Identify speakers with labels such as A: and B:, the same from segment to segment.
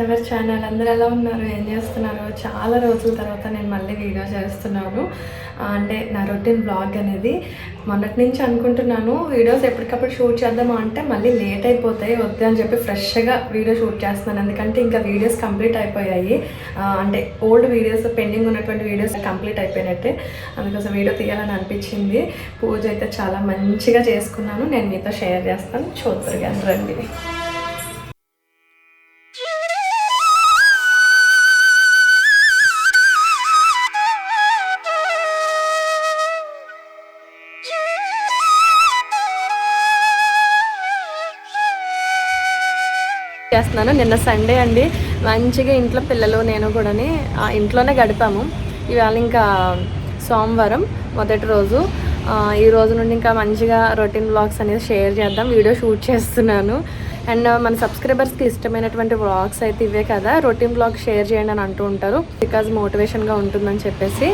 A: Welcome channel అందరూ ఎలా ఉన్నారు? ఏం చేస్తున్నారు? చాలా రోజుల తర్వాత నేను మళ్ళీ వీడియో చేస్తున్నాను. అంటే నా రొటీన్ బ్లాగ్ అనేది మొన్నటి నుంచి అనుకుంటున్నాను. వీడియోస్ ఎప్పటికప్పుడు షూట్ చేద్దామా అంటే మళ్ళీ లేట్ అయిపోతాయి వద్దు అని చెప్పి ఫ్రెష్గా వీడియో షూట్ చేస్తున్నాను. ఎందుకంటే ఇంకా వీడియోస్ కంప్లీట్ అయిపోయాయి. అంటే ఓల్డ్ వీడియోస్ పెండింగ్ ఉన్నటువంటి వీడియోస్ కంప్లీట్ అయిపోయినట్టే. అందుకోసం వీడియో తీయాలని అనిపించింది. పూజ అయితే చాలా మంచిగా చేసుకున్నాను. నేను మీతో షేర్ చేస్తాను. చూద్దరు కానీ రండి. చేస్తున్నాను. నిన్న సండే అండి. మంచిగా ఇంట్లో పిల్లలు నేను కూడాని ఇంట్లోనే గడిపాము. ఇవాళ ఇంకా సోమవారం మొదటి రోజు. ఈ రోజు నుండి ఇంకా మంచిగా రొటీన్ బ్లాగ్స్ అనేది షేర్ చేద్దాం. వీడియో షూట్ చేస్తున్నాను. అండ్ మన సబ్స్క్రైబర్స్కి ఇష్టమైనటువంటి వ్లాగ్స్ అయితే ఇవే కదా. రొటీన్ బ్లాగ్ షేర్ చేయండి అని అంటూ ఉంటారు. బికాజ్ మోటివేషన్గా ఉంటుందని చెప్పేసి.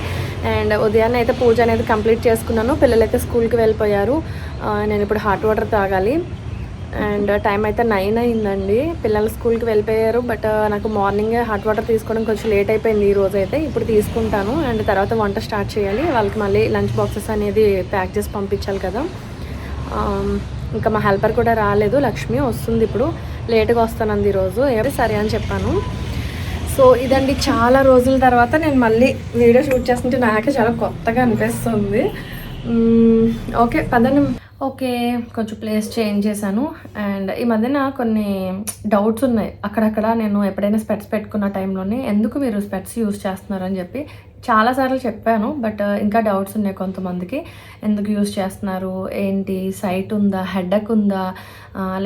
A: అండ్ ఉదయాన్నే అయితే పూజ అనేది కంప్లీట్ చేసుకున్నాను. పిల్లలైతే స్కూల్కి వెళ్ళిపోయారు. నేను ఇప్పుడు హాట్ వాటర్ తాగాలి. అండ్ టైం అయితే నైన్ అయిందండి. పిల్లలు స్కూల్కి వెళ్ళిపోయారు బట్ నాకు మార్నింగే హాట్ వాటర్ తీసుకోవడం కొంచెం లేట్ అయిపోయింది ఈ రోజు అయితే. ఇప్పుడు తీసుకుంటాను. అండ్ తర్వాత వంట స్టార్ట్ చేయాలి. వాళ్ళకి మళ్ళీ లంచ్ బాక్సెస్ అనేది ప్యాక్ చేసి పంపించాలి కదా. ఇంకా మా హెల్పర్ కూడా రాలేదు. లక్ష్మి వస్తుంది ఇప్పుడు. లేట్గా వస్తానంది ఈరోజు ఏ సరే అని చెప్పాను. సో ఇదండి చాలా రోజుల తర్వాత నేను మళ్ళీ వీడియో షూట్ చేస్తుంటే నాకే చాలా కొత్తగా అనిపిస్తుంది. ఓకే పదండి. ఓకే కొంచెం ప్లేస్ చేంజ్ చేశాను. అండ్ ఈ మధ్యన కొన్ని డౌట్స్ ఉన్నాయి. అక్కడక్కడ నేను ఎప్పుడైనా స్పెట్స్ పెట్టుకున్న టైంలోనే ఎందుకు మీరు స్పెట్స్ యూస్ చేస్తున్నారని చెప్పి చాలాసార్లు చెప్పాను. బట్ uh, ఇంకా డౌట్స్ ఉన్నాయి కొంతమందికి. ఎందుకు యూస్ చేస్తున్నారు? ఏంటి? సైట్ ఉందా? హెడ్డక్ ఉందా?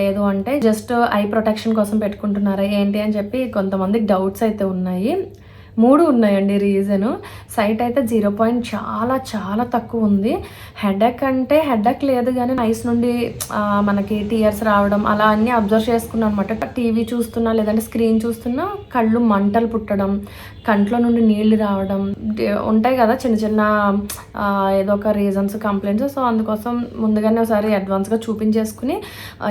A: లేదు అంటే జస్ట్ ఐ ప్రొటెక్షన్ కోసం పెట్టుకుంటున్నారా? ఏంటి అని చెప్పి కొంతమందికి డౌట్స్ అయితే ఉన్నాయి. మూడు ఉన్నాయండి రీజను సైట్ అయితే జీరో పాయింట్ చాలా చాలా తక్కువ ఉంది. హెడక్ అంటే హెడక్ లేదు కానీ నైస్ నుండి మనకి టీయర్స్ రావడం అలా అన్నీ అబ్జర్వ్ చేసుకున్నాను అనమాట టీవీ చూస్తున్నా లేదంటే స్క్రీన్ చూస్తున్నా కళ్ళు మంటలు పుట్టడం కంట్లో నుండి నీళ్ళు రావడం ఉంటాయి కదా చిన్న చిన్న ఏదో ఒక రీజన్స్ కంప్లైంట్స్ సో అందుకోసం ముందుగానే ఒకసారి అడ్వాన్స్గా చూపించేసుకుని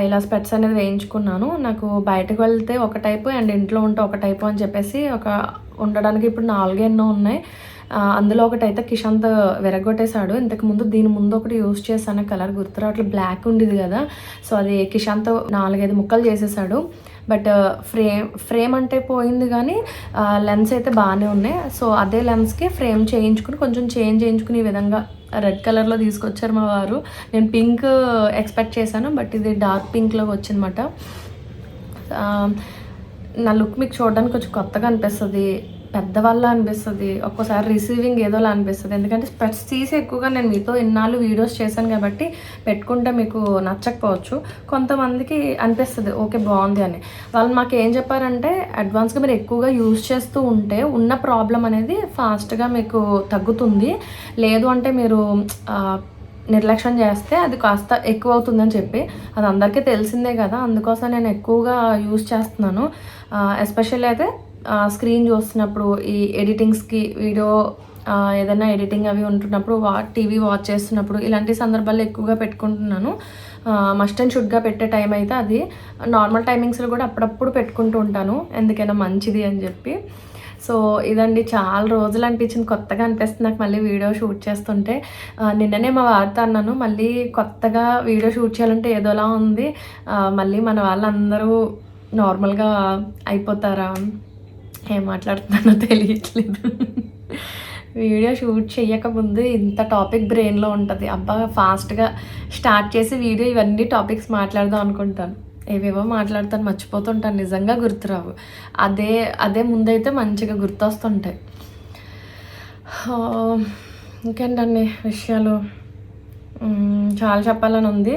A: ఇలా స్పెట్స్ అనేది వేయించుకున్నాను. నాకు బయటకు వెళ్తే ఒక టైపు అండ్ ఇంట్లో ఉంటే ఒక టైపు అని చెప్పేసి ఒక ఉండడానికి ఇప్పుడు నాలుగే ఎన్నో ఉన్నాయి. అందులో ఒకటి అయితే కిషాంత్ విరగొట్టేశాడు. ఇంతకు ముందు దీని ముందు ఒకటి యూజ్ చేశాను. కలర్ గుర్తురాట్లు బ్లాక్ ఉండేది కదా. సో అది కిషాంత్ నాలుగైదు ముక్కలు చేసేసాడు బట్ ఫ్రేమ్ ఫ్రేమ్ అంటే పోయింది కానీ లెన్స్ అయితే బాగానే ఉన్నాయి. సో అదే లెన్స్కి ఫ్రేమ్ చేయించుకుని కొంచెం చేంజ్ చేయించుకుని ఈ విధంగా రెడ్ కలర్లో తీసుకొచ్చారు మా వారు. నేను పింక్ ఎక్స్పెక్ట్ చేశాను బట్ ఇది డార్క్ పింక్లోకి వచ్చిందన్నమాట. నా లుక్ మీకు చూడడానికి కొంచెం కొత్తగా అనిపిస్తుంది. పెద్దవాళ్ళ అనిపిస్తుంది ఒక్కోసారి రిసీవింగ్ ఏదోలా అనిపిస్తుంది. ఎందుకంటే స్పెట్స్ తీసి ఎక్కువగా నేను మీతో ఇన్నాళ్ళు వీడియోస్ చేశాను కాబట్టి పెట్టుకుంటే మీకు నచ్చకపోవచ్చు. కొంతమందికి అనిపిస్తుంది ఓకే బాగుంది అని. వాళ్ళు మాకు ఏం చెప్పారంటే అడ్వాన్స్గా మీరు ఎక్కువగా యూజ్ చేస్తూ ఉంటే ఉన్న ప్రాబ్లం అనేది ఫాస్ట్గా మీకు తగ్గుతుంది. లేదు అంటే మీరు నిర్లక్ష్యం చేస్తే అది కాస్త ఎక్కువ అవుతుందని చెప్పి. అది అందరికీ తెలిసిందే కదా అందుకోసం నేను ఎక్కువగా యూజ్ చేస్తున్నాను. ఎస్పెషల్లీ అయితే స్క్రీన్ చూస్తున్నప్పుడు ఈ ఎడిటింగ్స్కి వీడియో ఏదైనా ఎడిటింగ్ అవి ఉంటున్నప్పుడు వా టీవీ వాచ్ చేస్తున్నప్పుడు ఇలాంటి సందర్భాల్లో ఎక్కువగా పెట్టుకుంటున్నాను. మస్ట్ అండ్ షుడ్గా పెట్టే టైం అయితే అది. నార్మల్ టైమింగ్స్లో కూడా అప్పుడప్పుడు పెట్టుకుంటూ ఉంటాను. ఎందుకైనా మంచిది అని చెప్పి. సో ఇదండి చాలా రోజులు అనిపించింది. కొత్తగా అనిపిస్తుంది నాకు మళ్ళీ వీడియో షూట్ చేస్తుంటే. నిన్ననే మా వారితో అన్నాను మళ్ళీ కొత్తగా వీడియో షూట్ చేయాలంటే ఏదోలా ఉంది. మళ్ళీ మన వాళ్ళందరూ నార్మల్గా అయిపోతారా? ఏం మాట్లాడుతున్నానో తెలియట్లేదు. వీడియో షూట్ చేయకముందు ఇంత టాపిక్ బ్రెయిన్లో ఉంటుంది. అబ్బా ఫాస్ట్గా స్టార్ట్ చేసి వీడియో ఇవన్నీ టాపిక్స్ మాట్లాడదాం అనుకుంటాను. ఏవేవో మాట్లాడతాను మర్చిపోతుంటాను. నిజంగా గుర్తురావు. అదే అదే ముందైతే మంచిగా గుర్తొస్తుంటాయి. ఇంకేంటండి విషయాలు? చాలా చెప్పాలని ఉంది.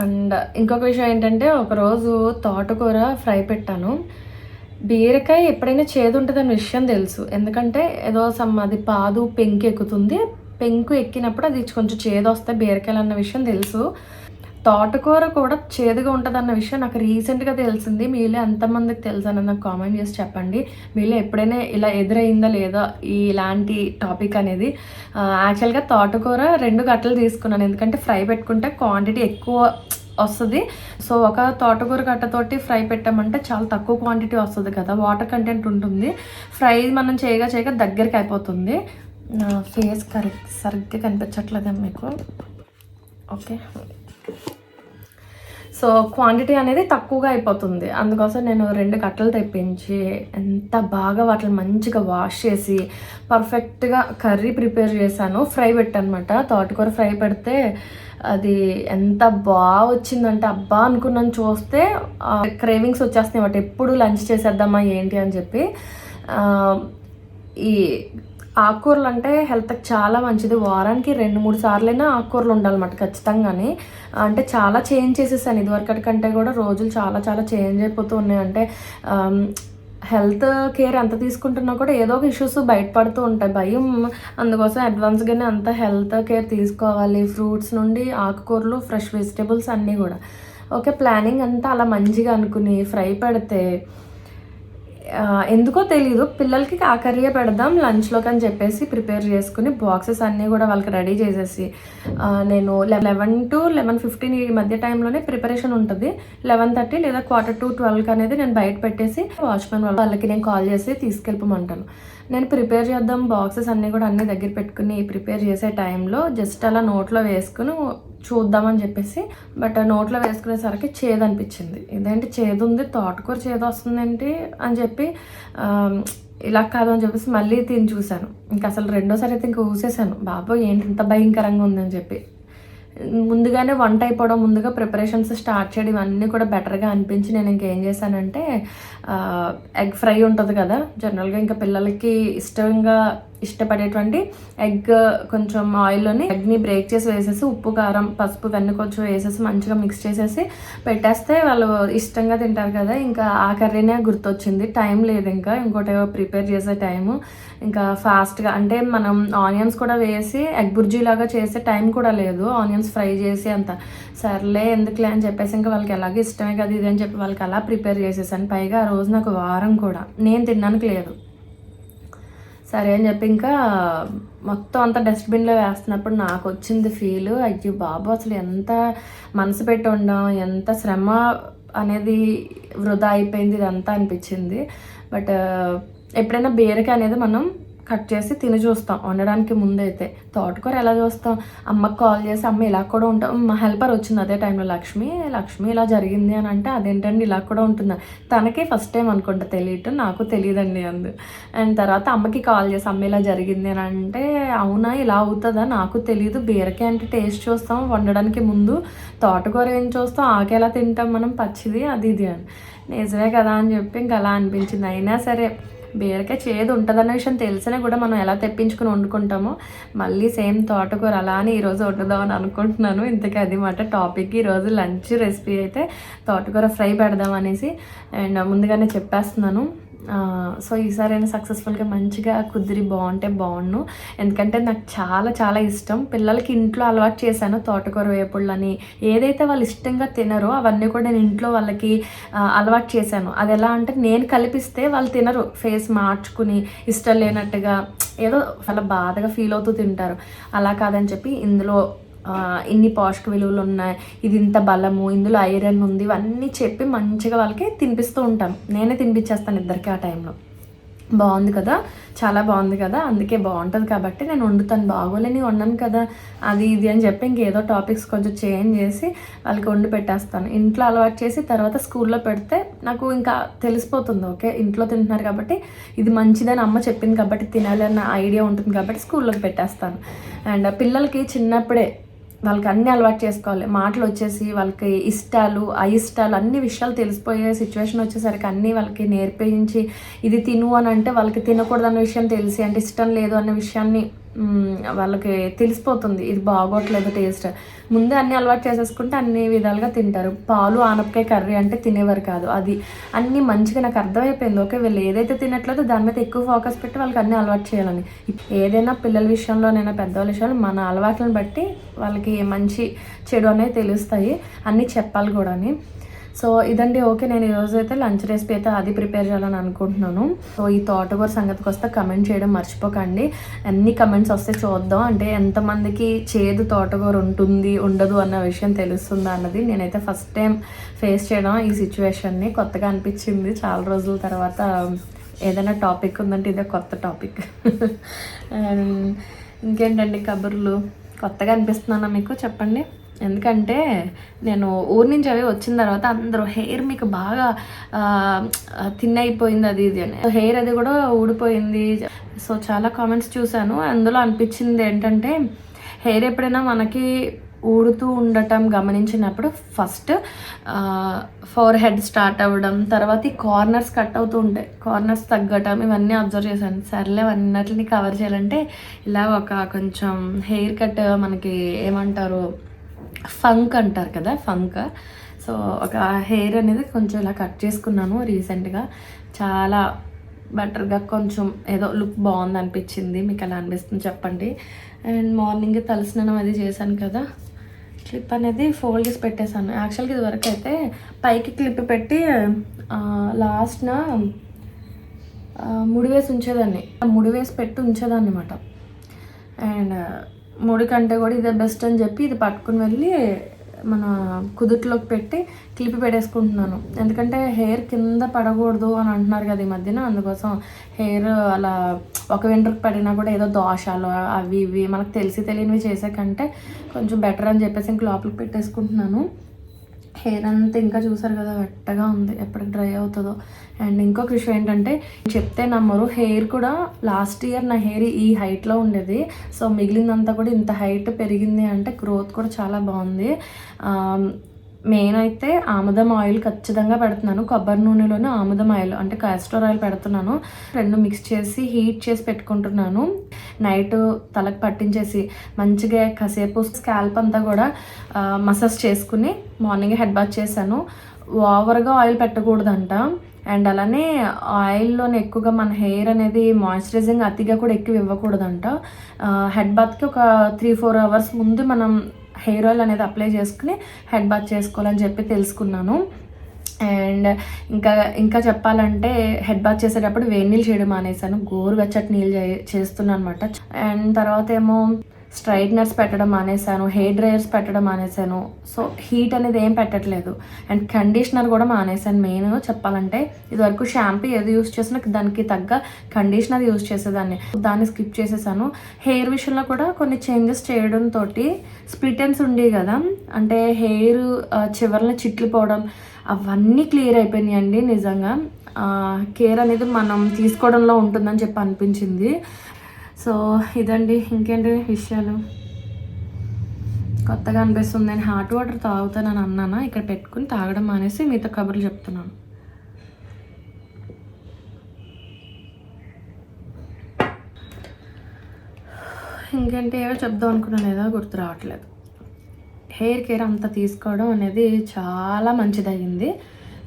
A: అండ్ ఇంకొక విషయం ఏంటంటే ఒకరోజు తోటకూర ఫ్రై పెట్టాను. బీరకాయ ఎప్పుడైనా చేదు ఉంటుందన్న విషయం తెలుసు. ఎందుకంటే ఏదో సమ్ అది పాదు పెంకు ఎక్కుతుంది. పెంకు ఎక్కినప్పుడు అది కొంచెం చేదు వస్తాయి బీరకాయలు అన్న విషయం తెలుసు. తోటకూర కూడా చేదుగా ఉంటుందన్న విషయం నాకు రీసెంట్గా తెలిసింది. మీలో ఎంతమందికి తెలుసు అని నాకు కామెంట్ చేసి చెప్పండి. మీలో ఎప్పుడైనా ఇలా ఎదురైందా లేదా ఇలాంటి టాపిక్ అనేది? యాక్చువల్గా తోటకూర రెండు గట్టలు తీసుకున్నాను. ఎందుకంటే ఫ్రై పెట్టుకుంటే క్వాంటిటీ ఎక్కువ వస్తుంది. సో ఒక తోటకూర కట్టతోటి ఫ్రై పెట్టామంటే చాలా తక్కువ క్వాంటిటీ వస్తుంది కదా. వాటర్ కంటెంట్ ఉంటుంది. ఫ్రై మనం చేయగా చేయగా దగ్గరికి అయిపోతుంది. నా ఫేస్ కరెక్ట్ సరిగ్గా కనిపించట్లేదా మీకు? ఓకే. సో క్వాంటిటీ అనేది తక్కువగా అయిపోతుంది. అందుకోసం నేను రెండు కట్టలు తెప్పించి ఎంత బాగా వాటిని మంచిగా వాష్ చేసి పర్ఫెక్ట్గా కర్రీ ప్రిపేర్ చేశాను. ఫ్రై పెట్టనమాట. తోటకూర ఫ్రై పెడితే అది ఎంత బాగా వచ్చిందంటే అబ్బా అనుకున్నాను చూస్తే క్రేవింగ్స్ వచ్చేస్తున్నాయి వాటి ఎప్పుడు లంచ్ చేసేద్దామా ఏంటి అని చెప్పి. ఈ ఆకుకూరలు అంటే హెల్త్కి చాలా మంచిది. వారానికి రెండు మూడు సార్లైనా ఆకుకూరలు ఉండాలన్నమాట ఖచ్చితంగానే. అంటే చాలా చేంజ్ చేసేసాను. ఇదివరకటి కంటే కూడా రోజులు చాలా చాలా చేంజ్ అయిపోతూ ఉన్నాయి. అంటే హెల్త్ కేర్ ఎంత తీసుకుంటున్నా కూడా ఏదో ఒక ఇష్యూస్ బయటపడుతూ ఉంటాయి. భయం. అందుకోసం అడ్వాన్స్గానే అంత హెల్త్ కేర్ తీసుకోవాలి. ఫ్రూట్స్ నుండి ఆకుకూరలు ఫ్రెష్ వెజిటేబుల్స్ అన్నీ కూడా. ఓకే ప్లానింగ్ అంతా అలా మంచిగా అనుకుని ఫ్రై పెడితే ఎందుకో తెలియదు పిల్లలకి ఆ కర్రీయే పెడదాం లంచ్లోకి అని చెప్పేసి ప్రిపేర్ చేసుకుని బాక్సెస్ అన్నీ కూడా వాళ్ళకి రెడీ చేసేసి నేను లెవెన్ టు లెవెన్ ఫిఫ్టీన్ ఈ మధ్య టైంలోనే ప్రిపరేషన్ ఉంటుంది. లెవెన్ థర్టీ లేదా క్వార్టర్ టు ట్వెల్వ్కి అనేది నేను బయట పెట్టేసి వాచ్మెన్ వాళ్ళకి నేను కాల్ చేసి తీసుకెళ్ళిపోమంటాను. నేను ప్రిపేర్ చేద్దాం బాక్సెస్ అన్నీ కూడా అన్ని దగ్గర పెట్టుకుని ప్రిపేర్ చేసే టైంలో జస్ట్ అలా నోట్లో వేసుకుని చూద్దామని చెప్పేసి బట్ నోట్లో వేసుకునేసరికి చేదు అనిపించింది. ఇదేంటి చేదు ఉంది తోటకూర చేదు వస్తుందేంటి అని చెప్పి ఇలా కాదు అని చెప్పేసి మళ్ళీ తిని చూశాను. ఇంకా అసలు రెండోసారి అయితే ఇంకా ఊసేసాను. బాబోయ్ ఏంటి ఇంత భయంకరంగా ఉందని చెప్పి. ముందుగానే వంట అయిపోవడం ముందుగా ప్రిపరేషన్స్ స్టార్ట్ చేయడం ఇవన్నీ కూడా బెటర్గా అనిపించి నేను ఇంకేం చేశానంటే ఎగ్ ఫ్రై ఉంటుంది కదా జనరల్గా ఇంకా పిల్లలకి ఇష్టంగా ఇష్టపడేటువంటి ఎగ్ కొంచెం ఆయిల్లోని ఎగ్ని బ్రేక్ చేసి వేసేసి ఉప్పు కారం పసుపు ఇవన్నీ కొంచెం వేసేసి మంచిగా మిక్స్ చేసేసి పెట్టేస్తే వాళ్ళు ఇష్టంగా తింటారు కదా ఇంకా ఆ కర్రీనే గుర్తొచ్చింది. టైం లేదు ఇంకా ఇంకోటి ప్రిపేర్ చేసే టైము ఇంకా ఫాస్ట్గా అంటే మనం ఆనియన్స్ కూడా వేసి ఎగ్ బుర్జీ లాగా చేసే టైం కూడా లేదు. ఆనియన్స్ ఫ్రై చేసి అంత సర్లే ఎందుకులే అని చెప్పేసి ఇంకా వాళ్ళకి ఎలాగో ఇష్టమే కదా ఇది అని చెప్పి వాళ్ళకి అలా ప్రిపేర్ చేసేసాను. పైగా ఆ రోజు నాకు వారం కూడా. నేను తినడానికి లేదు. సరే అని చెప్పి ఇంకా మొత్తం అంతా డస్ట్బిన్లో వేస్తున్నప్పుడు నాకు వచ్చింది ఫీల్. అయ్యో బాబు అసలు ఎంత మనసు పెట్టి ఉండం ఎంత శ్రమ అనేది వృధా అయిపోయింది ఇదంతా అనిపించింది. బట్ ఎప్పుడైనా బీరకాయ అనేది మనం కట్ చేసి తిని చూస్తాం. వండడానికి ముందైతే తోటకూర ఎలా చూస్తాం? అమ్మకి కాల్ చేసి అమ్మ ఇలా కూడా ఉంటాం మా హెల్పర్ వచ్చింది అదే టైంలో లక్ష్మి లక్ష్మి ఇలా జరిగింది అని అంటే అదేంటండి ఇలా కూడా ఉంటుందా? తనకి ఫస్ట్ టైం అనుకుంటా తెలియటం నాకు తెలియదండి అందు. అండ్ తర్వాత అమ్మకి కాల్ చేసి అమ్మ ఇలా జరిగింది అని అంటే అవునా ఇలా అవుతుందా? నాకు తెలియదు బీరకాయ అంటే టేస్ట్ చూస్తాం. వండడానికి ముందు తోటకూర ఏం చూస్తాం? ఆకేలా తింటాం మనం? పచ్చిది అది ఇది అని. నిజమే కదా అని చెప్పి ఇంకా అలా అనిపించింది. అయినా సరే బీరకాయ చేదు ఉంటుందన్న విషయం తెలిసినా కూడా మనం ఎలా తెప్పించుకుని వండుకుంటామో మళ్ళీ సేమ్ తోటకూర అలా అని ఈరోజు వండుదామని అనుకుంటున్నాను. ఇంతకీ అది మాట టాపిక్. ఈరోజు లంచ్ రెసిపీ అయితే తోటకూర ఫ్రై పెడదాం అనేసి అండ్ ముందుగానే చెప్పేస్తున్నాను. సో ఈసారైనా సక్సెస్ఫుల్గా మంచిగా కుదిరి బాగుంటే బాగుండు. ఎందుకంటే నాకు చాలా చాలా ఇష్టం. పిల్లలకి ఇంట్లో అలవాటు చేశాను. తోటకూర వేపుళ్ళని. ఏదైతే వాళ్ళు ఇష్టంగా తినరో అవన్నీ కూడా నేను ఇంట్లో వాళ్ళకి అలవాటు చేశాను. అది ఎలా అంటే నేను కలిపిస్తే వాళ్ళు తినరు. ఫేస్ మార్చుకుని ఇష్టం లేనట్టుగా ఏదో చాలా బాధగా ఫీల్ అవుతూ తింటారు. అలా కాదని చెప్పి ఇందులో ఇన్ని పోషక విలువలు ఉన్నాయి ఇది ఇంత బలము ఇందులో ఐరన్ ఉంది ఇవన్నీ చెప్పి మంచిగా వాళ్ళకి తినిపిస్తూ ఉంటాను. నేనే తినిపించేస్తాను ఇద్దరికి ఆ టైంలో. బాగుంది కదా? చాలా బాగుంది కదా? అందుకే బాగుంటుంది కాబట్టి నేను వండుతాను. బాగోలేని వండను కదా? అది ఇది అని చెప్పి ఇంకేదో టాపిక్స్ కొంచెం చేంజ్ చేసి వాళ్ళకి వండి పెట్టేస్తాను. ఇంట్లో అలవాటు చేసి తర్వాత స్కూల్లో పెడితే నాకు ఇంకా తెలిసిపోతుంది ఓకే? ఇంట్లో తింటున్నారు కాబట్టి ఇది మంచిదని అమ్మ చెప్పింది కాబట్టి తినాలి అన్న ఐడియా ఉంటుంది కాబట్టి స్కూల్లోకి పెట్టేస్తాను. అండ్ పిల్లలకి చిన్నప్పుడే వాళ్ళకి అన్ని అలవాటు చేసుకోవాలి. మాటలు వచ్చేసి వాళ్ళకి ఇష్టాలు అయిష్టాలు అన్ని విషయాలు తెలిసిపోయే సిచ్యువేషన్ వచ్చేసరికి అన్నీ వాళ్ళకి నేర్పించి ఇది తిను అని అంటే వాళ్ళకి తినకూడదు అన్న విషయం తెలిసి అంటే ఇష్టం లేదు అన్న విషయాన్ని వాళ్ళకి తెలిసిపోతుంది. ఇది బాగోట్లేదు టేస్ట్. ముందే అన్ని అలవాటు చేసేసుకుంటే అన్ని విధాలుగా తింటారు. పాలు ఆనపకాయ కర్రీ అంటే తినేవారు కాదు. అది అన్ని మంచిగా నాకు అర్థమైపోయింది. ఓకే వీళ్ళు ఏదైతే తినట్లేదో దాని మీద ఎక్కువ ఫోకస్ పెట్టి వాళ్ళకి అన్ని అలవాటు చేయాలని. ఏదైనా పిల్లల విషయంలోనైనా పెద్దవాళ్ళ విషయంలో మన అలవాట్లను బట్టి వాళ్ళకి మంచి చెడు అనేది తెలుస్తాయి. అన్నీ చెప్పాలి కూడా సో ఇదండి ఓకే నేను ఈరోజు అయితే లంచ్ రెసిపీ అయితే అది ప్రిపేర్ చేయాలని అనుకుంటున్నాను. సో ఈ తోటకూర సంగతికి వస్తే కమెంట్ చేయడం మర్చిపోకండి. అన్ని కమెంట్స్ వస్తే చూద్దాం. అంటే ఎంతమందికి చేదు తోటకూర ఉంటుంది ఉండదు అన్న విషయం తెలుస్తుందా అన్నది నేనైతే ఫస్ట్ టైం ఫేస్ చేయడం ఈ సిచ్యువేషన్ని కొత్తగా అనిపించింది చాలా రోజుల తర్వాత. ఏదైనా టాపిక్ ఉందంటే ఇదే కొత్త టాపిక్ అండ్ ఇంకేంటండి కబుర్లు? కొత్తగా అనిపిస్తున్నానా మీకు? చెప్పండి. ఎందుకంటే నేను ఊరి నుంచి అవి వచ్చిన తర్వాత అందరూ హెయిర్ మీకు బాగా థిన్ అయిపోయింది అది ఇది అని. హెయిర్ అది కూడా ఊడిపోయింది. సో చాలా కామెంట్స్ చూశాను. అందులో అనిపించింది ఏంటంటే హెయిర్ ఎప్పుడైనా మనకి ఊడుతూ ఉండటం గమనించినప్పుడు ఫస్ట్ ఫోర్ హెడ్ స్టార్ట్ అవ్వడం తర్వాత ఈ కార్నర్స్ కట్ అవుతూ ఉంటాయి కార్నర్స్ తగ్గటం ఇవన్నీ అబ్జర్వ్ చేశాను. సర్లే అన్నిటిని కవర్ చేయాలంటే ఇలా ఒక కొంచెం హెయిర్ కట్ మనకి ఏమంటారు? ఫంక్ అంటారు కదా ఫంక్ సో ఒక హెయిర్ అనేది కొంచెం ఇలా కట్ చేసుకున్నాను రీసెంట్గా చాలా బెటర్గా కొంచెం ఏదో లుక్ బాగుంది అనిపించింది మీకు ఎలా అనిపిస్తుంది చెప్పండి. అండ్ మార్నింగ్ తలస్నానం అది చేశాను కదా. క్లిప్ అనేది ఫోల్డ్ చేసి పెట్టేశాను. యాక్చువల్గా ఇది వరకు అయితే పైకి క్లిప్ పెట్టి లాస్ట్న ముడివేసి ఉంచేదాన్ని. ముడి వేసి పెట్టి ఉంచేదాన్ని అనమాట అండ్ ముడి కంటే కూడా ఇదే బెస్ట్ అని చెప్పి ఇది పట్టుకుని వెళ్ళి మన కుదుట్లోకి పెట్టి క్లిప్ పెట్టేసుకుంటున్నాను. ఎందుకంటే హెయిర్ కింద పడకూడదు అని అంటున్నారు కదా ఈ మధ్యన. అందుకోసం హెయిర్ అలా ఒక వెంట్రుకు పడినా కూడా ఏదో దోషాలు అవి ఇవి మనకు తెలిసి తెలియనివి చేసే కంటే కొంచెం బెటర్ అని చెప్పేసి ఇంక లోపలికి పెట్టేసుకుంటున్నాను. హెయిర్ అంతా ఇంకా చూసారు కదా వెట్టగా ఉంది ఎప్పటికి డ్రై అవుతుందో. అండ్ ఇంకొక విషయం ఏంటంటే చెప్తే నమ్మరు హెయిర్ కూడా లాస్ట్ ఇయర్ నా హెయిర్ ఈ హైట్లో ఉండేది. సో మిగిలిందంతా కూడా ఇంత హైట్ పెరిగింది అంటే గ్రోత్ కూడా చాలా బాగుంది. మెయిన్ అయితే ఆముదం ఆయిల్ ఖచ్చితంగా పెడుతున్నాను. కొబ్బరి నూనెలోనే ఆముదం ఆయిల్ అంటే కాస్టర్ ఆయిల్ పెడుతున్నాను. రెండు మిక్స్ చేసి హీట్ చేసి పెట్టుకుంటున్నాను. నైట్ తలకు పట్టించేసి మంచిగా కాసేపు స్కాల్ప్ అంతా కూడా మసాజ్ చేసుకుని మార్నింగ్ హెడ్ బాత్ చేశాను. ఓవర్గా ఆయిల్ పెట్టకూడదంట. అండ్ అలానే ఆయిల్లోనే ఎక్కువగా మన హెయిర్ అనేది మాయిశ్చరైజింగ్ అతిగా కూడా ఎక్కువ ఇవ్వకూడదంట. హెడ్ బాత్కి ఒక త్రీ ఫోర్ అవర్స్ ముందు మనం హెయిర్ ఆయిల్ అనేది అప్లై చేసుకుని హెడ్ బాత్ చేసుకోవాలని చెప్పి తెలుసుకున్నాను. అండ్ ఇంకా ఇంకా చెప్పాలంటే హెడ్ బాత్ చేసేటప్పుడు వేడి నీళ్ళు చేయడం మానేశాను. గోరువెచ్చటి నీళ్ళు చేస్తున్నాను అనమాట అండ్ తర్వాత ఏమో స్ట్రైట్నర్స్ పెట్టడం మానేశాను హెయిర్ డ్రైయర్స్ పెట్టడం మానేశాను. సో హీట్ అనేది ఏం పెట్టట్లేదు. అండ్ కండిషనర్ కూడా మానేశాను. మెయిన్ చెప్పాలంటే ఇదివరకు షాంపూ ఏది యూస్ చేసినా దానికి తగ్గ కండిషనర్ యూస్ చేసేదాన్ని. దాన్ని స్కిప్ చేసేసాను. హెయిర్ విషయంలో కూడా కొన్ని చేంజెస్ చేయడంతో స్ప్లిటెన్స్ ఉండేవి కదా. అంటే హెయిర్ చివరిలో చిట్లిపోవడం అవన్నీ క్లియర్ అయిపోయినాయండి నిజంగా. కేర్ అనేది మనం తీసుకోవడంలో ఉంటుందని చెప్పి అనిపించింది. సో ఇదండి ఇంకేంటి విషయాలు? కొత్తగా అనిపిస్తుంది. నేను హాట్ వాటర్ తాగుతానని అన్నానా? ఇక్కడ పెట్టుకుని తాగడం మానేసి మీతో కబుర్లు చెప్తున్నాను. ఇంకేంటి? ఏవో చెప్దాం అనుకున్నాను. ఏదో గుర్తు రావట్లేదు. హెయిర్ కేర్ అంత తీసుకోవడం అనేది చాలా మంచిదయ్యింది.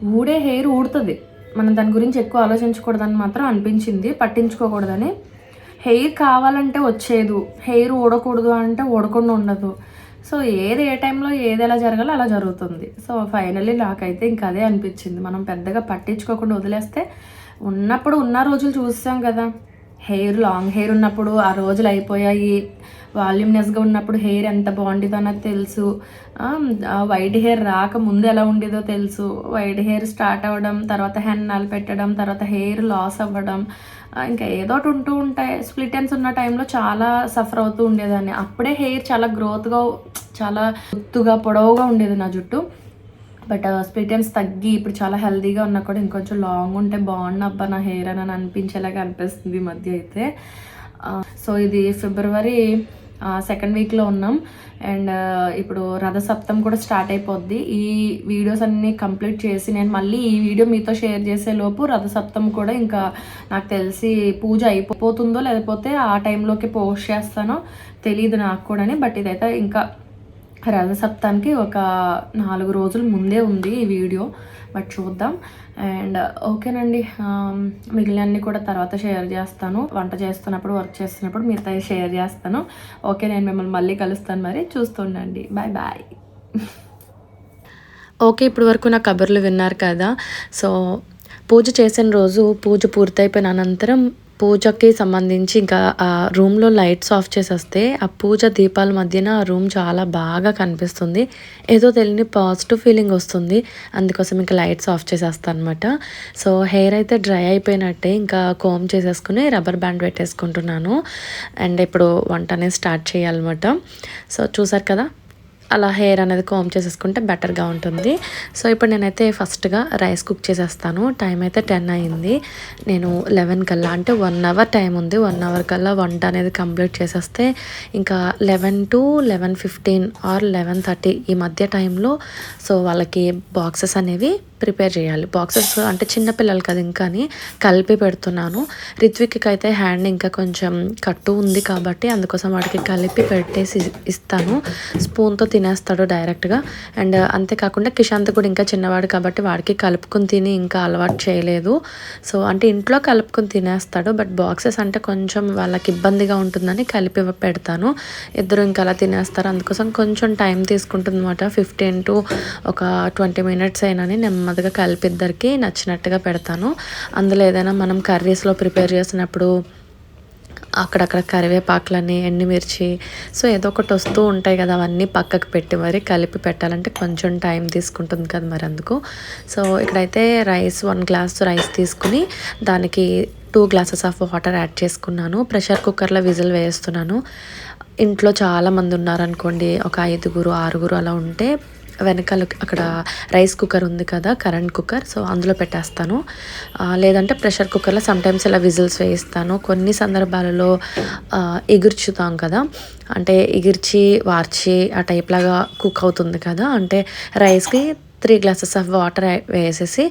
A: ఊడే హెయిర్ ఊడుతుంది. మనం దాని గురించి ఎక్కువ ఆలోచించకూడదని మాత్రం అనిపించింది. పట్టించుకోకూడదని హెయిర్ కావాలంటే వచ్చేదు. హెయిర్ ఊడకూడదు అంటే ఊడకుండా ఉండదు. సో ఏది ఏ టైంలో ఏది ఎలా జరగాలో అలా జరుగుతుంది. సో ఫైనల్లీ నాకైతే ఇంకా అదే అనిపించింది. మనం పెద్దగా పట్టించుకోకుండా వదిలేస్తే ఉన్నప్పుడు ఉన్న రోజులు చూసాం కదా. హెయిర్ లాంగ్ హెయిర్ ఉన్నప్పుడు ఆ రోజులు అయిపోయాయి. వాల్యూమ్నెస్గా ఉన్నప్పుడు హెయిర్ ఎంత బాగుండేదో అన్నది తెలుసు. వైట్ హెయిర్ రాక ముందు ఎలా ఉండేదో తెలుసు. వైట్ హెయిర్ స్టార్ట్ అవ్వడం తర్వాత హెన్నాలు పెట్టడం తర్వాత హెయిర్ లాస్ అవ్వడం ఇంకా ఏదో ఒకటి ఉంటూ ఉంటాయి స్ప్లిటెన్స్ ఉన్న టైంలో చాలా సఫర్ అవుతూ ఉండేదాన్ని. అప్పుడే హెయిర్ చాలా గ్రోత్గా చాలా గుత్తుగా పొడవుగా ఉండేది నా జుట్టు. బట్ స్ప్లిటెన్స్ తగ్గి ఇప్పుడు చాలా హెల్దీగా ఉన్నా కూడా ఇంకొంచెం లాంగ్ ఉంటే బాగుండు అబ్బా నా హెయిర్ అని అనిపించేలాగా అనిపిస్తుంది ఈ మధ్య అయితే. సో ఇది ఫిబ్రవరి సెకండ్ వీక్లో ఉన్నాం. అండ్ ఇప్పుడు రథసప్తం కూడా స్టార్ట్ అయిపోద్ది. ఈ వీడియోస్ అన్నీ కంప్లీట్ చేసి నేను మళ్ళీ ఈ వీడియో మీతో షేర్ చేసే లోపు రథసప్తం కూడా ఇంకా నాకు తెలిసి పూజ అయిపోతుందో లేకపోతే ఆ టైంలోకి పోస్ట్ చేస్తానో తెలియదు నాకు కూడా బట్ ఇదైతే ఇంకా రథసప్తానికి ఒక నాలుగు రోజుల ముందే ఉంది ఈ వీడియో బట్ చూద్దాం. అండ్ ఓకేనండి మిగిలినన్ని కూడా తర్వాత షేర్ చేస్తాను. వంట చేస్తున్నప్పుడు వర్క్ చేస్తున్నప్పుడు మీతో షేర్ చేస్తాను. ఓకే నేను మిమ్మల్ని మళ్ళీ కలుస్తాను మరి. చూస్తుండండి. Bye bye. ఓకే ఇప్పుడు వరకు నా కబుర్లు విన్నారు కదా. సో పూజ చేసిన రోజు పూజ పూర్తయిపోయిన అనంతరం పూజకి సంబంధించి ఇంకా ఆ రూమ్లో లైట్స్ ఆఫ్ చేసేస్తే ఆ పూజ దీపాల మధ్యన ఆ రూమ్ చాలా బాగా కనిపిస్తుంది. ఏదో తెలియని పాజిటివ్ ఫీలింగ్ వస్తుంది. అందుకోసం ఇంకా లైట్స్ ఆఫ్ చేసేస్తాను అనమాట సో హెయిర్ అయితే డ్రై అయిపోయినట్టే ఇంకా కోమ్ చేసేసుకుని రబ్బర్ బ్యాండ్ పెట్టేసుకుంటున్నాను. అండ్ ఇప్పుడు వంట అనేది స్టార్ట్ చేయాలన్నమాట. సో చూసారు కదా? అలా హెయిర్ అనేది కోమ్ చేసేసుకుంటే బెటర్గా ఉంటుంది. సో ఇప్పుడు నేనైతే ఫస్ట్గా రైస్ కుక్ చేసేస్తాను. టైం అయితే టెన్ అయింది. నేను లెవెన్ కల్లా అంటే వన్ అవర్ టైం ఉంది. వన్ అవర్ కల్లా వంట అనేది కంప్లీట్ చేసేస్తే ఇంకా eleven to eleven fifteen or eleven thirty ఈ మధ్య టైంలో సో వాళ్ళకి బాక్సెస్ అనేవి ప్రిపేర్ చేయాలి. బాక్సెస్ అంటే చిన్నపిల్లలు కదా ఇంకా అని కలిపి పెడుతున్నాను. రిత్విక్కి అయితే హ్యాండ్ ఇంకా కొంచెం కట్టు ఉంది కాబట్టి అందుకోసం వాడికి కలిపి పెట్టేసి ఇస్తాను. స్పూన్తో తినేస్తాడు డైరెక్ట్గా. అండ్ అంతేకాకుండా కిషాంత్ కూడా ఇంకా చిన్నవాడు కాబట్టి వాడికి కలుపుకొని తిని ఇంకా అలవాటు చేయలేదు. సో అంటే ఇంట్లో కలుపుకొని తినేస్తాడు బట్ బాక్సెస్ అంటే కొంచెం వాళ్ళకి ఇబ్బందిగా ఉంటుందని కలిపి పెడతాను. ఇద్దరు ఇంకా అలా తినేస్తారు. అందుకోసం కొంచెం టైం తీసుకుంటుంది అనమాట ఫిఫ్టీన్ టు ఒక ట్వంటీ మినిట్స్ అయినని నెమ్మదిగా కలిపి ఇద్దరికి నచ్చినట్టుగా పెడతాను. అందులో ఏదైనా మనం కర్రీస్లో ప్రిపేర్ చేసినప్పుడు అక్కడక్కడ కరివేపాకులని ఎండుమిర్చి సో ఏదో ఒకటి వస్తూ ఉంటాయి కదా అవన్నీ పక్కకు పెట్టి మరి కలిపి పెట్టాలంటే కొంచెం టైం తీసుకుంటుంది కదా మరి అందుకు. సో ఇక్కడైతే రైస్ వన్ గ్లాస్ రైస్ తీసుకుని దానికి two glasses of water add చేసుకున్నాను. ప్రెషర్ కుక్కర్లో విజిల్ వేస్తున్నాను. ఇంట్లో చాలామంది ఉన్నారనుకోండి ఒక ఐదుగురు ఆరుగురు అలా ఉంటే వెనకాల అక్కడ రైస్ కుక్కర్ ఉంది కదా కరెంట్ కుక్కర్. సో అందులో పెట్టేస్తాను. లేదంటే ప్రెషర్ కుక్కర్లో సమ్టైమ్స్ ఇలా విజిల్స్ వేయిస్తాను. కొన్ని సందర్భాలలో ఎగుర్చుతాం కదా. అంటే ఎగిర్చి వార్చి ఆ టైప్ లాగా కుక్ అవుతుంది కదా. అంటే రైస్కి త్రీ గ్లాసెస్ ఆఫ్ వాటర్ వేసేసి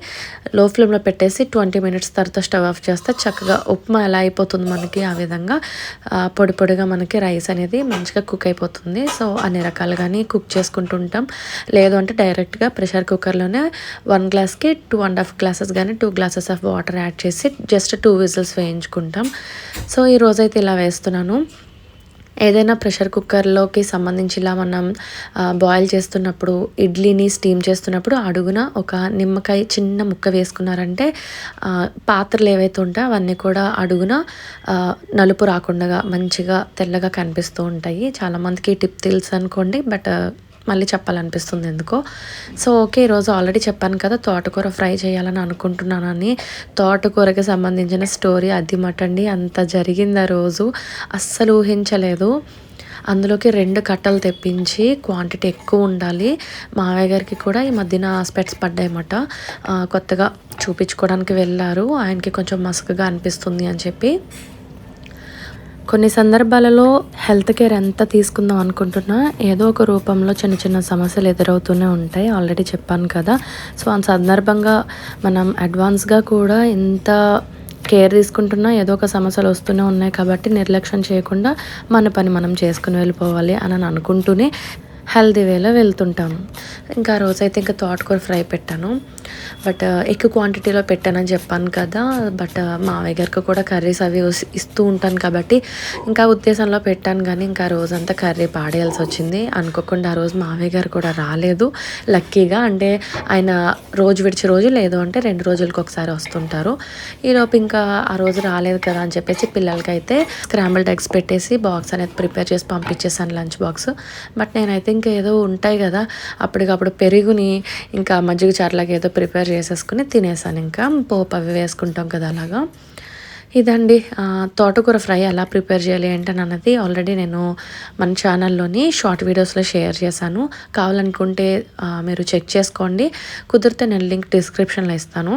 A: లో ఫ్లేమ్లో పెట్టేసి ట్వంటీ మినిట్స్ తర్వాత స్టవ్ ఆఫ్ చేస్తే చక్కగా ఉప్మా ఎలా అయిపోతుంది మనకి ఆ విధంగా పొడి పొడిగా మనకి రైస్ అనేది మంచిగా కుక్ అయిపోతుంది. సో అన్ని రకాలుగానే కుక్ చేసుకుంటుంటాం లేదు అంటే డైరెక్ట్గా ప్రెషర్ కుక్కర్లోనే వన్ గ్లాస్కి టూ అండ్ హాఫ్ గ్లాసెస్ కానీ two glasses of water add చేసి జస్ట్ టూ విజిల్స్ వేయించుకుంటాం. సో ఈ రోజైతే ఇలా వేస్తున్నాను. ఏదైనా ప్రెషర్ కుక్కర్లోకి సంబంధించి ఇలా మనం బాయిల్ చేస్తున్నప్పుడు ఇడ్లీని స్టీమ్ చేస్తున్నప్పుడు అడుగున ఒక నిమ్మకాయ చిన్న ముక్క వేసుకున్నారంటే పాత్రలు ఏవైతే ఉంటాయో అవన్నీ కూడా అడుగున నలుపు రాకుండా మంచిగా తెల్లగా కనిపిస్తూ ఉంటాయి. చాలామందికి టిప్ తెలుసు అనుకోండి బట్ మళ్ళీ చెప్పాలనిపిస్తుంది ఎందుకో. సో ఓకే ఈరోజు ఆల్రెడీ చెప్పాను కదా తోటకూర ఫ్రై చేయాలని అనుకుంటున్నానని. తోటకూరకి సంబంధించిన స్టోరీ అది మటండి. అంత జరిగింది ఆ రోజు. అస్సలు ఊహించలేదు. అందులోకి రెండు కట్టలు తెప్పించి క్వాంటిటీ ఎక్కువ ఉండాలి. మావయ్య గారికి కూడా ఈ మధ్యన స్పెట్స్ పడ్డాయన్నమాట. కొత్తగా చూపించుకోవడానికి వెళ్ళారు. ఆయనకి కొంచెం మసకగా అనిపిస్తుంది అని చెప్పి. కొన్ని సందర్భాలలో హెల్త్ కేర్ ఎంత తీసుకుందాం అనుకుంటున్నా ఏదో ఒక రూపంలో చిన్న చిన్న సమస్యలు ఎదురవుతూనే ఉంటాయి. ఆల్రెడీ చెప్పాను కదా. సో ఆ సందర్భంగా మనం అడ్వాన్స్గా కూడా ఎంత కేర్ తీసుకుంటున్నా ఏదో ఒక సమస్యలు వస్తూనే ఉన్నాయి కాబట్టి నిర్లక్ష్యం చేయకుండా మన పని మనం చేసుకుని వెళ్ళిపోవాలి అని అనుకుంటూనే హెల్దీ వేలో వెళ్తుంటాము ఇంకా రోజైతే ఇంకా తోటకూర ఫ్రై పెట్టాను. బట్ ఎక్కువ క్వాంటిటీలో పెట్టానని చెప్పాను కదా. బట్ మావయ్య గారికి కూడా కర్రీస్ అవి ఇస్తూ ఉంటాను కాబట్టి ఇంకా ఉద్దేశంలో పెట్టాను కానీ ఇంకా రోజంతా కర్రీ పాడేయాల్సి వచ్చింది. అనుకోకుండా ఆ రోజు మావయ్య గారు కూడా రాలేదు. లక్కీగా అంటే ఆయన రోజు విడిచి రోజు లేదు అంటే రెండు రోజులకు ఒకసారి వస్తుంటారు. ఈలోపు ఇంకా ఆ రోజు రాలేదు కదా అని చెప్పేసి పిల్లలకైతే స్క్రాంబుల్డ్ ఎగ్స్ పెట్టేసి బాక్స్ అనేది ప్రిపేర్ చేసి పంపించేసాను లంచ్ బాక్స్. బట్ నేనైతే ఇంకా ఏదో ఉంటాయి కదా అప్పటికప్పుడు పెరుగుని ఇంకా మజ్జిగ చారులాగా ఏదో ప్రిపేర్ చేసేసుకుని తినేసాను. ఇంకా పోపు అవి వేసుకుంటాం కదా అలాగా. ఇదండి తోటకూర ఫ్రై ఎలా ప్రిపేర్ చేయాలి ఏంటని అన్నది ఆల్రెడీ నేను మన ఛానల్లోని షార్ట్ వీడియోస్లో షేర్ చేశాను. కావాలనుకుంటే మీరు చెక్ చేసుకోండి. కుదిరితే నేను లింక్ డిస్క్రిప్షన్లో ఇస్తాను.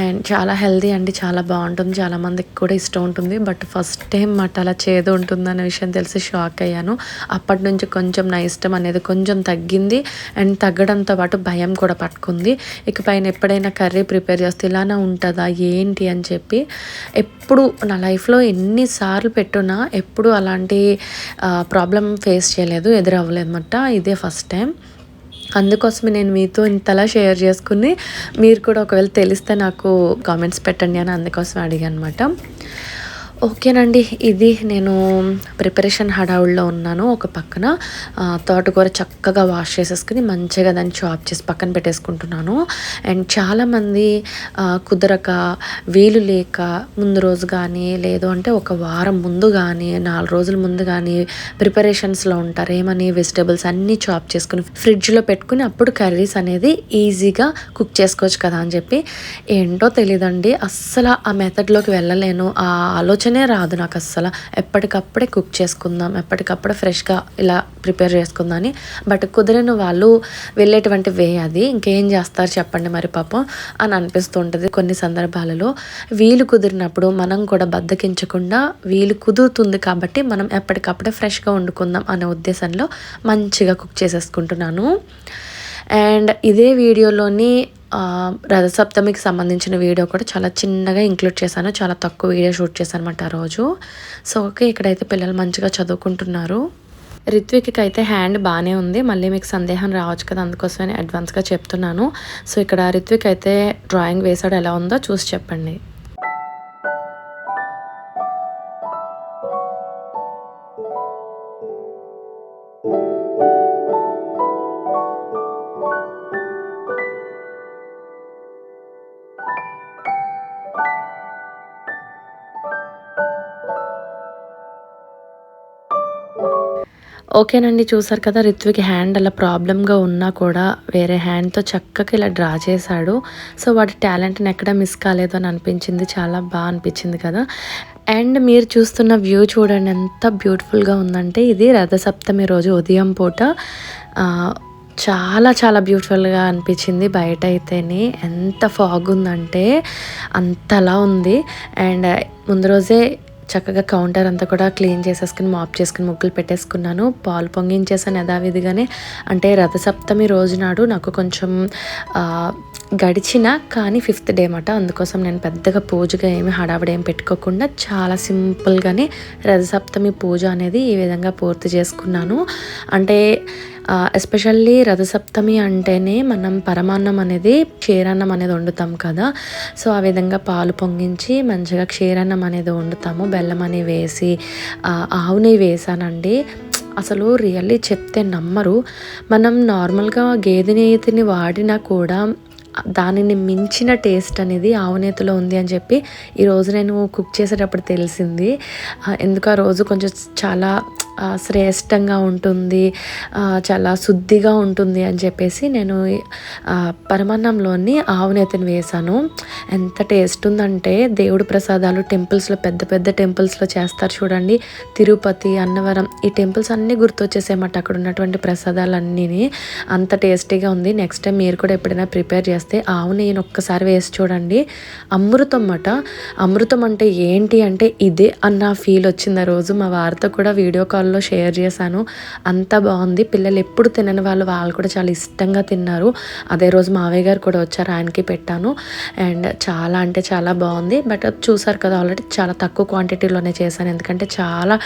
A: అండ్ చాలా హెల్దీ అండి చాలా బాగుంటుంది. చాలామందికి కూడా ఇష్టం ఉంటుంది. బట్ ఫస్ట్ టైం మాట అలా చేదు ఉంటుందనే విషయం తెలిసి షాక్ అయ్యాను. అప్పటి నుంచి కొంచెం నా ఇష్టం అనేది కొంచెం తగ్గింది. అండ్ తగ్గడంతో పాటు భయం కూడా పట్టుకుంది. ఇకపైన ఎప్పుడైనా కర్రీ ప్రిపేర్ చేస్తే ఇలానే ఉంటుందా ఏంటి అని చెప్పి ఎప్పుడు నా లైఫ్లో ఎన్నిసార్లు పెట్టున్నా ఎప్పుడు అలాంటి ప్రాబ్లం ఫేస్ చేయలేదు ఎదురవ్వలేదు అన్నమాట ఇదే ఫస్ట్ టైం అందుకోసమే నేను మీతో ఇంతలా షేర్ చేసుకుని మీరు కూడా ఒకవేళ తెలిస్తే నాకు కామెంట్స్ పెట్టండి అని అందుకోసం అడిగాను అనమాట ఓకేనండి ఇది నేను ప్రిపరేషన్ హడావుల్లో ఉన్నాను ఒక పక్కన. తోటకూర చక్కగా వాష్ చేసేసుకుని మంచిగా దాన్ని చాప్ చేసి పక్కన పెట్టేసుకుంటున్నాను. అండ్ చాలామంది కుదరక వీలు లేక ముందు రోజు కానీ లేదు అంటే ఒక వారం ముందు కానీ నాలుగు రోజుల ముందు కానీ ప్రిపరేషన్స్లో ఉంటారు. ఏమని వెజిటేబుల్స్ అన్నీ చాప్ చేసుకుని ఫ్రిడ్జ్లో పెట్టుకుని అప్పుడు కర్రీస్ అనేది ఈజీగా కుక్ చేసుకోవచ్చు కదా అని చెప్పి. ఏంటో తెలియదండి అస్సలు ఆ మెథడ్లోకి వెళ్ళలేను. ఆ ఆలోచన రాదు నాకు అస్సలు. ఎప్పటికప్పుడే కుక్ చేసుకుందాం ఎప్పటికప్పుడే ఫ్రెష్గా ఇలా ప్రిపేర్ చేసుకుందామని. బట్ కుదిరిన వాళ్ళు వెళ్ళేటువంటి వే అది. ఇంకేం చేస్తారు చెప్పండి మరి పాపం అని అనిపిస్తుంటుంది కొన్ని సందర్భాలలో. వీలు కుదిరినప్పుడు మనం కూడా బద్దకించకుండా వీలు కుదురుతుంది కాబట్టి మనం ఎప్పటికప్పుడే ఫ్రెష్గా వండుకుందాం అనే ఉద్దేశంలో మంచిగా కుక్ చేసేసుకుంటున్నాను. అండ్ ఇదే వీడియోలోని రథసప్తమికి సంబంధించిన వీడియో కూడా చాలా చిన్నగా ఇంక్లూడ్ చేశాను. చాలా తక్కువ వీడియో షూట్ చేశాను అనమాట ఆ రోజు. సో ఓకే ఇక్కడైతే పిల్లలు మంచిగా చదువుకుంటున్నారు. రిత్విక్కి అయితే హ్యాండ్ బాగానే ఉంది. మళ్ళీ మీకు సందేహం రావచ్చు కదా అందుకోసమే అడ్వాన్స్గా చెప్తున్నాను. సో ఇక్కడ రిత్విక్ అయితే డ్రాయింగ్ వేసాడు ఎలా ఉందో చూసి చెప్పండి. ఓకేనండి చూసారు కదా రిత్విక్ హ్యాండ్ అలా ప్రాబ్లంగా ఉన్నా కూడా వేరే హ్యాండ్తో చక్కగా ఇలా డ్రా చేశాడు. సో వాటి టాలెంట్ని ఎక్కడ మిస్ కాలేదు అని అనిపించింది. చాలా బాగా అనిపించింది కదా. అండ్ మీరు చూస్తున్న వ్యూ చూడండి ఎంత బ్యూటిఫుల్గా ఉందంటే ఇది రథసప్తమి రోజు ఉదయం పూట. చాలా చాలా బ్యూటిఫుల్గా అనిపించింది బయట అయితేనే ఎంత ఫాగ్ ఉందంటే అంతలా ఉంది. అండ్ ముందు రోజే చక్కగా కౌంటర్ అంతా కూడా క్లీన్ చేసేసుకుని మాప్ చేసుకుని ముగ్గులు పెట్టేసుకున్నాను. పాలు పొంగించేసాను యథావిధిగానే. అంటే రథసప్తమి రోజు నాడు నాకు కొంచెం గడిచిన కానీ ఫిఫ్త్ డే అన్నమాట అందుకోసం నేను పెద్దగా పూజగా ఏమి హడావిడి ఏమి పెట్టుకోకుండా చాలా సింపుల్గానే రథసప్తమి పూజ అనేది ఈ విధంగా పూర్తి చేసుకున్నాను. అంటే ఎస్పెషల్లీ రథసప్తమి అంటేనే మనం పరమాన్నం అనేది క్షీరాన్నం అనేది వండుతాం కదా. సో ఆ విధంగా పాలు పొంగించి మంచిగా క్షీరాన్నం అనేది వండుతాము. బెల్లం అని వేసి ఆవుని వేసానండి. అసలు రియల్లీ చెప్తే నమ్మరు. మనం నార్మల్గా గేదె నెయ్యిని వాడినా కూడా దానిని మించిన టేస్ట్ అనేది ఆవునేతిలో ఉంది అని చెప్పి ఈరోజు నేను కుక్ చేసేటప్పుడు తెలిసింది. ఎందుకు ఆ రోజు కొంచెం చాలా శ్రేష్టంగా ఉంటుంది చాలా శుద్ధిగా ఉంటుంది అని చెప్పేసి నేను పరమాన్నంలోని పరమాన్నంలోని ఆవునేతిని వేశాను. ఎంత టేస్ట్ ఉందంటే దేవుడు ప్రసాదాలు టెంపుల్స్లో పెద్ద పెద్ద టెంపుల్స్లో చేస్తారు చూడండి. తిరుపతి అన్నవరం ఈ టెంపుల్స్ అన్నీ గుర్తొచ్చేసేయమాట అక్కడ ఉన్నటువంటి ప్రసాదాలన్నీ అంత టేస్టీగా ఉంది. నెక్స్ట్ టైం మీరు కూడా ఎప్పుడైనా ప్రిపేర్ చేస్తే ఆవు నెయ్యిని ఒక్కసారి వేసి చూడండి. అమృతం అన్నమాట అమృతం అంటే ఏంటి అంటే ఇదే అన్న ఫీల్ వచ్చింది ఆ రోజు. మా వారితో కూడా వీడియో కాల్ కాల్లో షేర్ చేశాను. అంత బాగుంది. పిల్లలు ఎప్పుడు తినని వాళ్ళు వాళ్ళు కూడా చాలా ఇష్టంగా తిన్నారు. అదే రోజు మావయ్య గారు కూడా వచ్చారు. ఆయనకి పెట్టాను. అండ్ చాలా అంటే చాలా బాగుంది. బట్ చూసారు కదా ఆల్రెడీ చాలా తక్కువ క్వాంటిటీలోనే చేశాను. ఎందుకంటే చాలా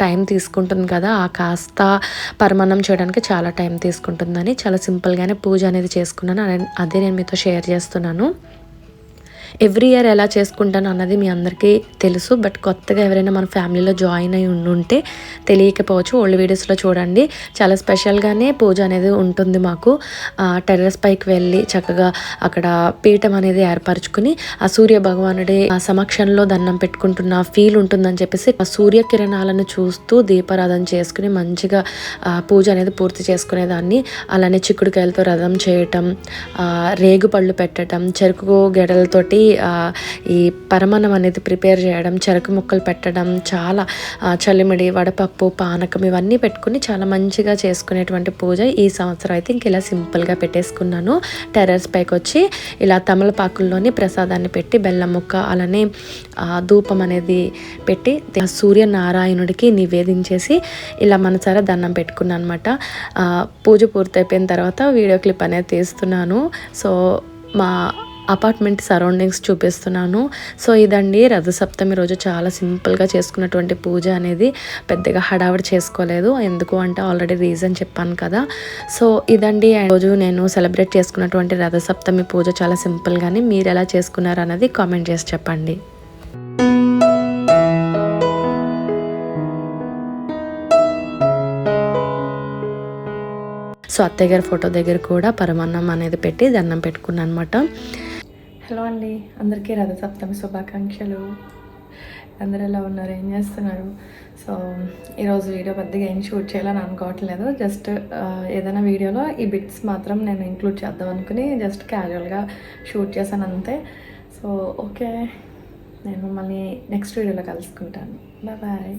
A: టైం తీసుకుంటుంది కదా. ఆ కాస్త పరమాన్నం చేయడానికి చాలా టైం తీసుకుంటుందని చాలా సింపుల్గానే పూజ అనేది చేసుకున్నాను. అదే- అదే నేను మీతో షేర్ చేస్తున్నాను. ఎవ్రీ ఇయర్ ఎలా చేసుకుంటాను అన్నది మీ అందరికీ తెలుసు. బట్ కొత్తగా ఎవరైనా మన ఫ్యామిలీలో జాయిన్ అయి ఉండుంటే తెలియకపోవచ్చు. ఓల్డ్ వీడియోస్లో చూడండి. చాలా స్పెషల్గానే పూజ అనేది ఉంటుంది మాకు. టెర్రస్ పైకి వెళ్ళి చక్కగా అక్కడ పీఠం అనేది ఏర్పరచుకుని ఆ సూర్య భగవానుడి ఆ సమక్షంలో దండం పెట్టుకుంటున్న ఫీల్ ఉంటుందని చెప్పేసి ఆ సూర్య కిరణాలను చూస్తూ దీపారాధన చేసుకుని మంచిగా పూజ అనేది పూర్తి చేసుకునేదాన్ని. అలానే చిక్కుడుకాయలతో రథం చేయటం రేగు పళ్ళు పెట్టడం చెరుకు గెడలతోటి ఈ పరమాన్నం అనేది ప్రిపేర్ చేయడం చెరకు ముక్కలు పెట్టడం చాలా చలిమిడి వడపప్పు పానకం ఇవన్నీ పెట్టుకుని చాలా మంచిగా చేసుకునేటువంటి పూజ ఈ సంవత్సరం అయితే ఇంక ఇలా సింపుల్గా పెట్టేసుకున్నాను. టెర్రస్ పైకి వచ్చి ఇలా తమలపాకుల్లోని ప్రసాదాన్ని పెట్టి బెల్లం ముక్క అలానే ధూపం అనేది పెట్టి సూర్యనారాయణుడికి నివేదించేసి ఇలా మనసారా దండం పెట్టుకున్నాను అనమాట పూజ పూర్తయిపోయిన తర్వాత వీడియో క్లిప్ అనేది తీస్తున్నాను. సో మా అపార్ట్మెంట్ సరౌండింగ్స్ చూపిస్తున్నాను. సో ఇదండి రథసప్తమి రోజు చాలా సింపుల్గా చేసుకున్నటువంటి పూజ అనేది. పెద్దగా హడావిడి చేసుకోలేదు. ఎందుకు అంటే ఆల్రెడీ రీజన్ చెప్పాను కదా. సో ఇదండి రోజు నేను సెలబ్రేట్ చేసుకున్నటువంటి రథసప్తమి పూజ చాలా సింపుల్గానే మీరు ఎలా చేసుకున్నారు అన్నది కామెంట్ చేసి చెప్పండి. సో అత్తయ్య గారి ఫోటో దగ్గర కూడా పరమాన్నం అనేది పెట్టి దండం పెట్టుకున్నాను అనమాట హలో అండి. అందరికీ రథ సప్తమి శుభాకాంక్షలు. అందరు ఎలా ఉన్నారు? ఏం చేస్తున్నారు? సో ఈరోజు వీడియో పెద్దగా ఏం షూట్ చేయాలని అనుకోవట్లేదు. జస్ట్ ఏదైనా వీడియోలో ఈ బిట్స్ మాత్రం నేను ఇంక్లూడ్ చేద్దాం అనుకుని జస్ట్ క్యాజువల్గా షూట్ చేశాను అంతే. So okay. నేను మిమ్మల్ని నెక్స్ట్ వీడియోలో కలుసుకుంటాను. Bye bye.